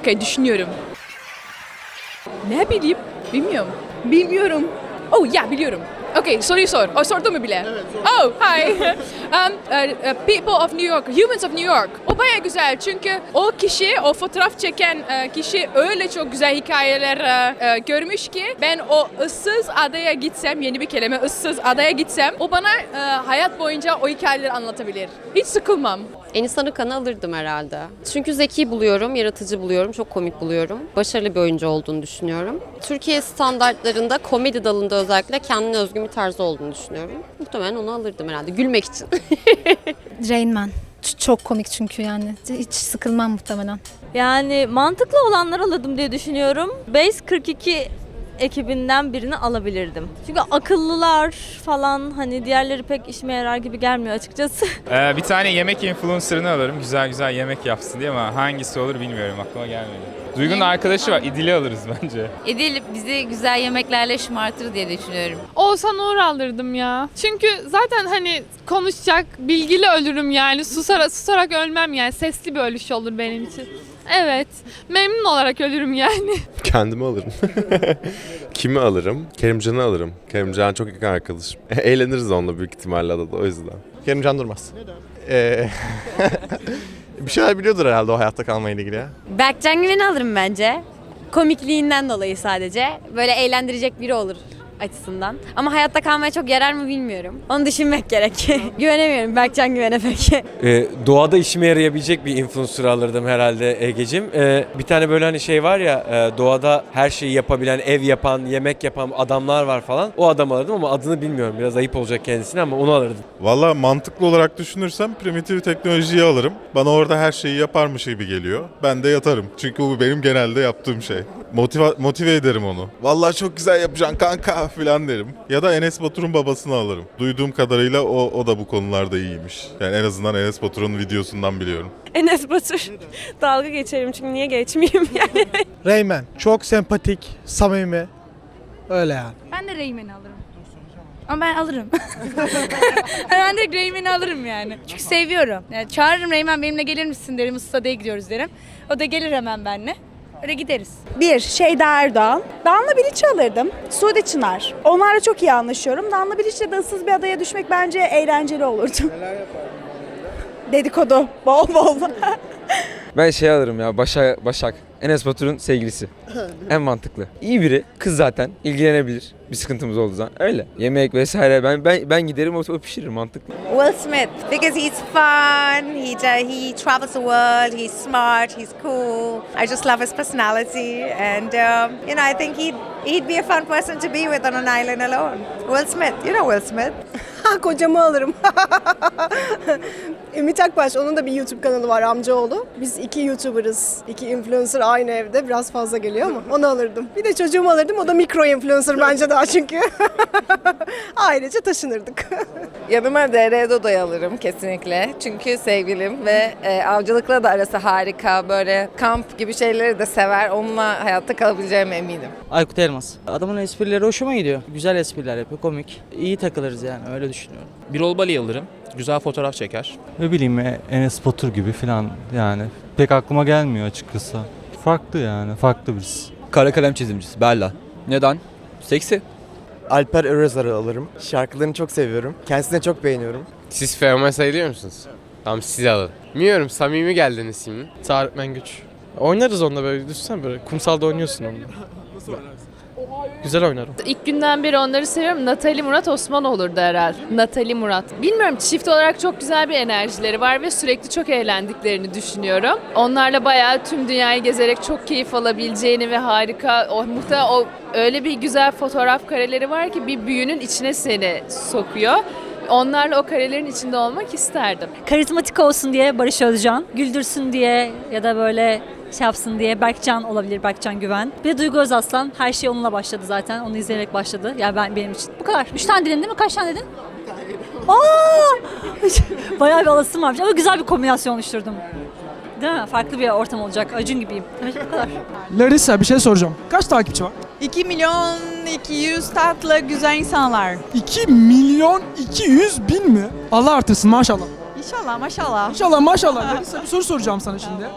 Okay, düşünüyorum. Ne bileyim? Bilmiyorum. Bilmiyorum. Oh ya biliyorum. Okay, soruyu sor. Oh, sordun mu bile? Oh, hi. um, uh, uh, people of New York, humans of New York. O baya güzel çünkü o kişi, o fotoğraf çeken e, kişi öyle çok güzel hikayeler e, görmüş ki ben o ıssız adaya gitsem, yeni bir kelime ıssız adaya gitsem o bana hayat boyunca o hikayeleri anlatabilir. Hiç sıkılmam. Enis Arıkan'ı alırdım herhalde. Çünkü zeki buluyorum, yaratıcı buluyorum, çok komik buluyorum. Başarılı bir oyuncu olduğunu düşünüyorum. Türkiye standartlarında komedi dalında özellikle kendine özgü bir tarzı olduğunu düşünüyorum. Muhtemelen onu alırdım herhalde. Gülmek için. Rain Man. Çok komik çünkü yani. Hiç sıkılmam muhtemelen. Yani mantıklı olanları alırdım diye düşünüyorum. Base 42 ekibinden birini alabilirdim. Çünkü akıllılar falan hani diğerleri pek işime yarar gibi gelmiyor açıkçası. Ee, bir tane yemek influencer'ını alırım. Güzel güzel yemek yapsın diye ama hangisi olur bilmiyorum. Aklıma gelmedi. Duygu'nun arkadaşı var. İdil'i alırız bence. Edil bizi güzel yemeklerle şımartır diye düşünüyorum. Oğuzhan Uğur alırdım ya. Çünkü zaten hani konuşacak, bilgili ölürüm yani. Susarak, susarak ölmem yani. Sesli bir ölüş olur benim için. Evet. Memnun olarak ölürüm yani. Kendimi alırım. Kimi alırım? Kerimcan'ı alırım. Kerimcan çok yakın arkadaşım. Eğleniriz onunla büyük ihtimalle adada o yüzden. Kerimcan Durmaz. Ee, bir şeyler biliyordur herhalde o hayatta kalmayla ilgili ya. Berkcan Güven'i alırım bence. Komikliğinden dolayı sadece. Böyle eğlendirecek biri olur açısından. Ama hayatta kalmaya çok yarar mı bilmiyorum. Onu düşünmek gerek. Güvenemiyorum Berkcan Güven'e pek. Ee, doğada işime yarayabilecek bir influencer alırdım herhalde Ege'cim. Ee, bir tane böyle hani şey var ya e, doğada her şeyi yapabilen, ev yapan, yemek yapan adamlar var falan. O adam alırdım ama adını bilmiyorum. Biraz ayıp olacak kendisine ama onu alırdım. Valla mantıklı olarak düşünürsem primitif teknolojiyi alırım. Bana orada her şeyi yaparmış gibi geliyor. Ben de yatarım. Çünkü bu benim genelde yaptığım şey. Motive, motive ederim onu. Vallahi çok güzel yapacaksın kanka falan derim. Ya da Enes Batur'un babasını alırım. Duyduğum kadarıyla o, o da bu konularda iyiymiş. Yani en azından Enes Batur'un videosundan biliyorum. Enes Batur. Dalga geçerim çünkü niye geçmeyeyim yani. Rayman. Çok sempatik, samimi. Öyle yani. Ben de Rayman'i alırım. Ama ben alırım. ben de Rayman'i alırım yani. Çünkü seviyorum. Yani çağırırım Rayman benimle gelir misin derim. Ustada'ya gidiyoruz derim. O da gelir hemen benimle. Öyle gideriz. Bir, Şeyda Erdoğan. Danla Bilic alırdım. Suudi Çınar. Onlarla çok iyi anlaşıyorum. Danla Bilic'le de ıssız bir adaya düşmek bence eğlenceli olurdu. Neler Dedikodu. Bol bol. Ben şey alırım ya Başak, Başak. Enes Batur'un sevgilisi. en mantıklı. İyi biri. Kız zaten. ilgilenebilir. Bir sıkıntımız olduğu zaman. Öyle. Yemek vesaire. Ben ben, ben giderim o, o pişirir mantıklı. Will Smith because he's fun, he he travels the world, he's smart, he's cool. I just love his personality and um, you know I think he'd he'd be a fun person to be with on an island alone. Will Smith, you know Will Smith. Kocamı alırım. Ümit Akbaş, onun da bir YouTube kanalı var amcaoğlu. Biz iki YouTuber'ız. iki influencer aynı evde. Biraz fazla geliyor ama onu alırdım. Bir de çocuğumu alırdım. O da mikro influencer bence daha çünkü. Ailece taşınırdık. Yanıma DR Dodo'yu alırım kesinlikle. Çünkü sevgilim ve e, avcılıkla da arası harika. Böyle kamp gibi şeyleri de sever. Onunla hayatta kalabileceğime eminim. Aykut Elmas. Adamın esprileri hoşuma gidiyor. Güzel espriler yapıyor, komik. İyi takılırız yani öyle düşünüyorum. Birol Bali alırım. Güzel fotoğraf çeker. Ne bileyim Enes Batur gibi falan yani. Pek aklıma gelmiyor açıkçası. Farklı yani, farklı biz. Kara kalem çizimcisi Bella. Neden? Seksi. Alper Örezar'ı alırım. Şarkılarını çok seviyorum. Kendisini de çok beğeniyorum. Siz fenomen sayılıyor musunuz? Tamam sizi alın. Bilmiyorum samimi geldiniz şimdi. Tarık Mengüç. Oynarız onunla böyle düşünsene böyle kumsalda oynuyorsun onunla. Nasıl oynarsın? Güzel oynarım. İlk günden beri onları seviyorum. Natali Murat Osman olurdu herhalde. Natali Murat. Bilmiyorum çift olarak çok güzel bir enerjileri var ve sürekli çok eğlendiklerini düşünüyorum. Onlarla bayağı tüm dünyayı gezerek çok keyif alabileceğini ve harika o muhtemelen o öyle bir güzel fotoğraf kareleri var ki bir büyünün içine seni sokuyor. Onlarla o karelerin içinde olmak isterdim. Karizmatik olsun diye Barış Özcan, güldürsün diye ya da böyle şey yapsın diye Berkcan olabilir, Berkcan Güven. Bir de Duygu Özaslan. Her şey onunla başladı zaten. Onu izleyerek başladı. Yani ben benim için. Bu kadar. Üç tane dedin değil mi? Kaç tane dedin? Aa! Bayağı bir alasım varmış ama güzel bir kombinasyon oluşturdum. Değil mi? Farklı bir ortam olacak. Acun gibiyim. Evet bu kadar. Larissa bir şey soracağım. Kaç takipçi var? 2 milyon 200 tatlı güzel insanlar. 2 milyon 200 bin mi? Allah artırsın maşallah. İnşallah maşallah. İnşallah maşallah. Larissa bir soru soracağım sana şimdi.